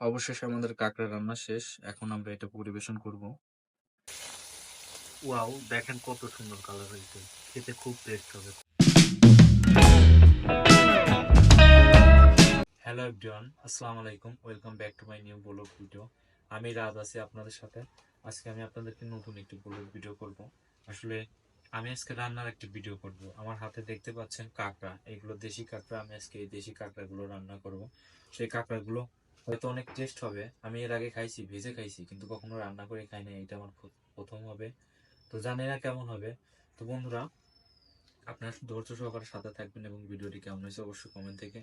অবশেষে আমাদের কাঁকড়া রান্না শেষ। এখন আমরা এটা পরিবেশন করব। ওয়াও দেখেন কত সুন্দর কালার হয়েছে। খেতে খুব টেস্ট হবে। হ্যালো এভরিওয়ান আসসালামু আলাইকুম। Welcome back to my new blog video আমি রাজ আছি আপনাদের সাথে। আজকে আমি আপনাদেরকে নতুন একটি ব্লগ ভিডিও করব। আসলে আমি আজকে রান্নার একটি ভিডিও করব। আমার হাতে দেখতে পাচ্ছেন কাঁকড়া। এগুলো দেশি কাঁকড়া আমি আজকে এই দেশি কাঁকড়াগুলো রান্না করব। সেই কাঁকড়াগুলো হয়তো অনেক টেস্ট হবে। আমি এর আগে খাইছি, ভেজে খাইছি, কিন্তু কখনো রান্না করে খাই না এটা আমার প্রথম হবে। তো জানি না কেমন হবে। তো বন্ধুরা, আপনারা ধৈর্য সহকারে সাথে থাকবেন এবং ভিডিওটি কেমন হয়েছে অবশ্যই কমেন্ট থেকে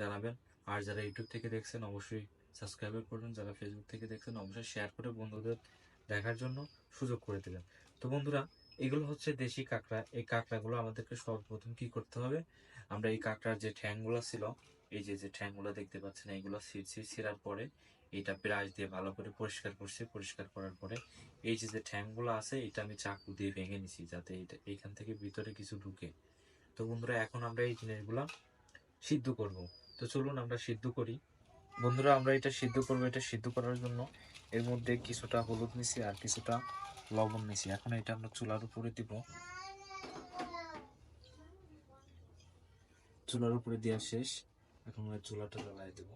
জানাবেন। আর যারা ইউটিউব থেকে দেখছেন, অবশ্যই সাবস্ক্রাইব করবেন। যারা ফেসবুক থেকে দেখছেন, অবশ্যই শেয়ার করে বন্ধুদের দেখার জন্য সুযোগ করে দেবেন। তো বন্ধুরা, এগুলো হচ্ছে দেশি কাঁকড়া। এই কাঁকড়াগুলো আমাদেরকে সর্বপ্রথম কি করতে হবে? আমরা এই কাঁকড়ার যে ঠ্যাংগুলো ছিল এই যে যে ঠ্যাংগুলো দেখতে পাচ্ছেন, এইগুলো ছিঁড়ছি ছিঁড়ার পরে এটা ব্রাশ দিয়ে ভালো করে পরিষ্কার করছি। পরিষ্কার করার পরে এই যে যে ঠ্যাংগুলো আছে, এটা আমি চাকু দিয়ে ভেঙে নিছি যাতে এটা এইখান থেকে ভিতরে কিছু ঢুকে। তো বন্ধুরা, এখন আমরা এই জিনিসগুলো সিদ্ধ করব। তো চলুন আমরা সিদ্ধ করি। বন্ধুরা, আমরা এটা সিদ্ধ করব। এটা সিদ্ধ করার জন্য এর মধ্যে কিছুটা হলুদ নিছি আর কিছুটা লবণ নিছি। এখন এটা আমরা চুলার উপরে দিব। চুলার উপরে দেওয়া শেষ। এখন আমরা চুলাটা জ্বালাই দেব।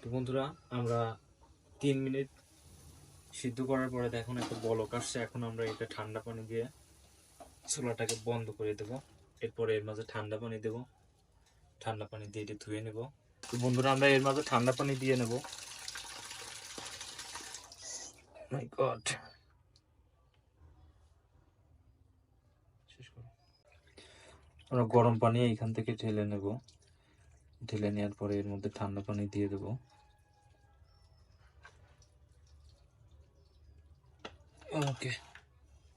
তো বন্ধুরা আমরা তিন মিনিট সিদ্ধ করার পরে দেখুন একটা বলক আসছে। এখন আমরা এটা ঠান্ডা পানি দিয়ে চুলাটাকে বন্ধ করে দেব। এরপরে এর মাঝে ঠান্ডা পানি দেব। ঠান্ডা পানি দিয়ে এটা ধুয়ে নেব। তো বন্ধুরা আমরা এর মাঝে ঠান্ডা পানি দিয়ে নেব। মাই গড আমরা গরম পানি এইখান থেকে ঢেলে নেব। ঢেলে নেওয়ার পরে এর মধ্যে ঠান্ডা পানি দিয়ে দেব। ওকে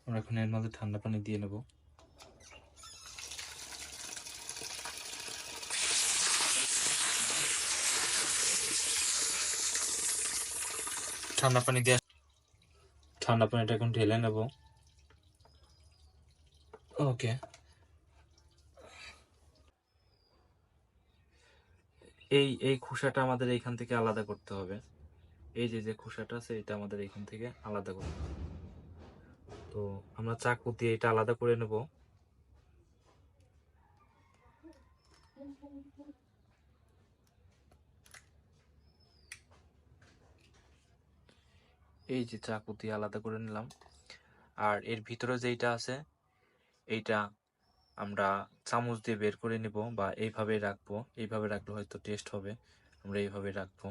আমরা এখন এর মধ্যে ঠান্ডা পানি দিয়ে নেব। ঠান্ডা পানি দিয়ে ঠান্ডা পানিটা এখন ঢেলে নেব। ওকে। এই এই খোসাটা আমাদের এইখান থেকে আলাদা করতে হবে। এই যে যে খোসাটা আছে, এটা আমাদের এখান থেকে আলাদা করতে হবে। তো আমরা চাকু দিয়ে এটা আলাদা করে নেব। এই যে চাকু দিয়ে আলাদা করে নিলাম। আর এর ভিতরে যেইটা আছে, এইটা আমরা চামচ দিয়ে বের করে নিব বা এইভাবে রাখব। এইভাবে রাখলে হয়তো টেস্ট হবে। আমরা এইভাবে রাখব।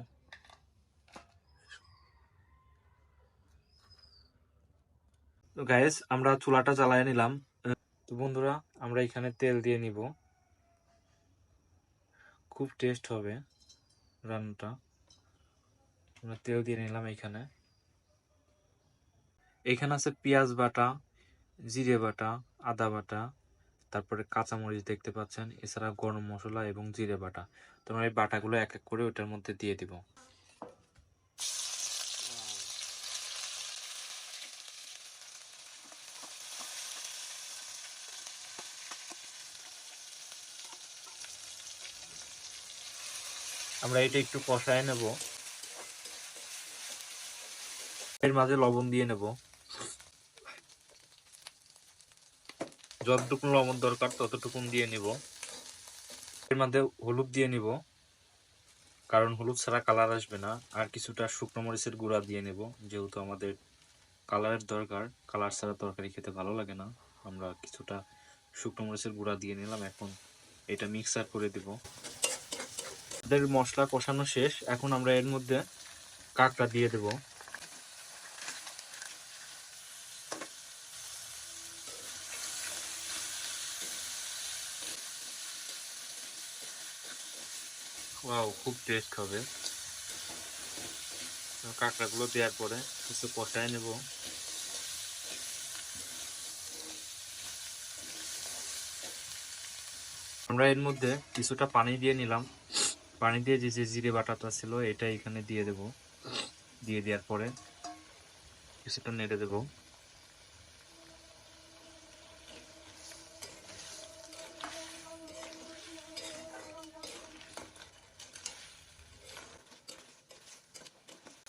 তো গাইস আমরা চুলাটা জ্বালায় নিলাম। তো বন্ধুরা, আমরা এখানে তেল দিয়ে নিব। খুব টেস্ট হবে রান্নাটা। আমরা তেল দিয়ে নিলাম এখানে। এখানে আছে পেঁয়াজ বাটা, জিরে বাটা, আদা বাটা, তারপরে কাঁচামরিচ দেখতে পাচ্ছেন, এছাড়া গরম মশলা এবং জিরে বাটা। তোমরা এই বাটাগুলো এক এক করে ওটার মধ্যে দিয়ে দিব। আমরা এটা একটু কষায় নেব। এর মাঝে লবণ দিয়ে নেব। যতটুকু লবণ দরকার ততটুকু দিয়ে নিব। এর মধ্যে হলুদ দিয়ে নিব, কারণ হলুদ ছাড়া কালার আসবে না। আর কিছুটা শুকনো মরিচের গুঁড়া দিয়ে নেব, যেহেতু আমাদের কালারের দরকার। কালার ছাড়া তরকারি খেতে ভালো লাগে না। আমরা কিছুটা শুকনো মরিচের গুঁড়া দিয়ে নিলাম, এখন এটা মিক্সার করে দেব। আমাদের মশলা কষানো শেষ, এখন আমরা এর মধ্যে কাকটা দিয়ে দেব। ওয়াও খুব টেস্ট হবে। কাঁকড়াগুলো দেওয়ার পরে কিছু কষায় নেব। আমরা এর মধ্যে কিছুটা পানি দিয়ে নিলাম। পানি দিয়ে যে যে জিরে বাটাটা ছিল, এটা এখানে দিয়ে দেব। দিয়ে দেওয়ার পরে কিছুটা নেড়ে দেবো।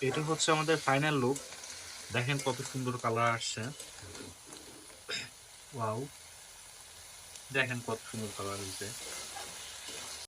এটা হচ্ছে আমাদের ফাইনাল লুক দেখেন কত সুন্দর কালার আসছে। ওয়াও দেখেন কত সুন্দর কালার হয়েছে।